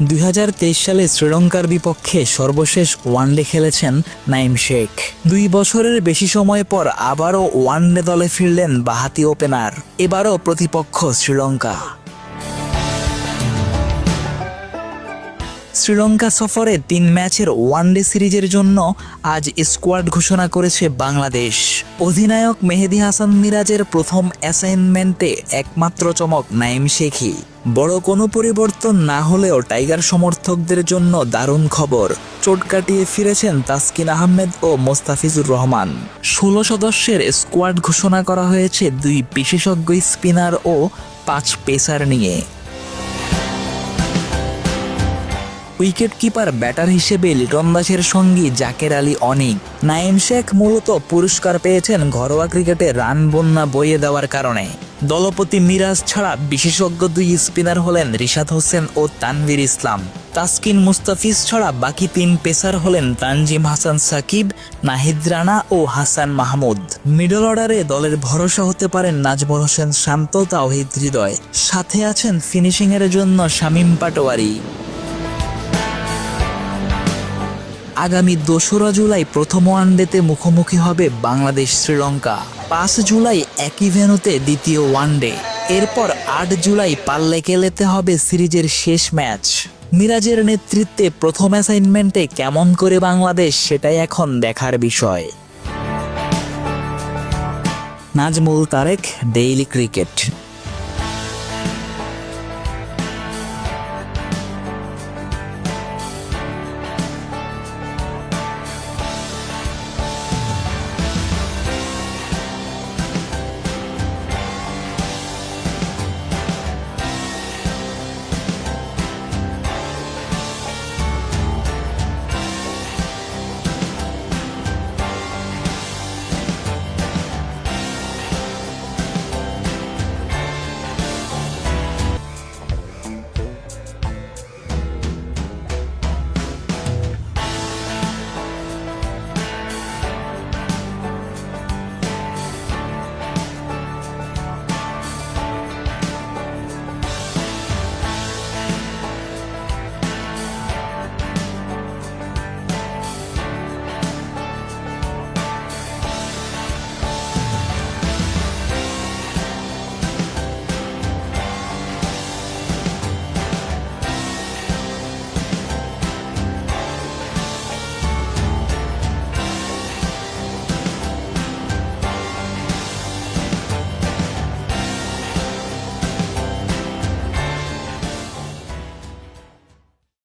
দুই হাজার তেইশ সালে শ্রীলঙ্কার বিপক্ষে সর্বশেষ ওয়ানডে খেলেছেন নাইম শেখ। দুই বছরের বেশি সময় পর আবারও ওয়ানডে দলে ফিরলেন বাহাতি ওপেনার। এবারও প্রতিপক্ষ শ্রীলঙ্কা। শ্রীলঙ্কা সফরে তিন ম্যাচের ওয়ানডে সিরিজের জন্য আজ স্কোয়াড ঘোষণা করেছে বাংলাদেশ। অধিনায়ক মেহেদি হাসান মিরাজের প্রথম অ্যাসাইনমেন্টে একমাত্র চমক নাইম শেখি। বড় কোনো পরিবর্তন না হলেও টাইগার সমর্থকদের জন্য দারুণ খবর। চোট কাটিয়ে ফিরেছেন তাসকিন আহমেদ ও মোস্তাফিজুর রহমান। ষোলো সদস্যের স্কোয়াড ঘোষণা করা হয়েছে দুই বিশেষজ্ঞ স্পিনার ও পাঁচ পেসার নিয়ে। উইকেট কিপার ব্যাটার হিসেবে লিটন দাসের সঙ্গী জাকের আলী অনিক। নাইম শেখ মূলত পুরস্কার পেয়েছেন ঘরোয়া ক্রিকেটে রান বন্যা বইয়ে দেওয়ার কারণে। দলপতি মিরাজ ছাড়া বিশেষজ্ঞ দুই স্পিনার হলেন রিশাদ হোসেন ও তানভীর ইসলাম। তাসকিন মুস্তাফিজ ছাড়া বাকি তিন পেসার হলেন তানজিম হাসান সাকিব, নাহিদ রানা ও হাসান মাহমুদ। মিডল অর্ডারে দলের ভরসা হতে পারেন নাজমুল হোসেন শান্ত, তাওহিদ হৃদয়। সাথে আছেন ফিনিশিংয়ের জন্য শামীম পাটোয়ারি। আগামী দোসরা জুলাই প্রথম ওয়ানডেতে মুখোমুখি হবে বাংলাদেশ শ্রীলঙ্কা। পাঁচ জুলাই একই ভেনুতে দ্বিতীয় ওয়ানডে। এরপর আট জুলাই পাল্লে কেলেতে হবে সিরিজের শেষ ম্যাচ। মিরাজের নেতৃত্বে প্রথম অ্যাসাইনমেন্টে কেমন করে বাংলাদেশ সেটাই এখন দেখার বিষয়। Nazmul Tarique daily cricket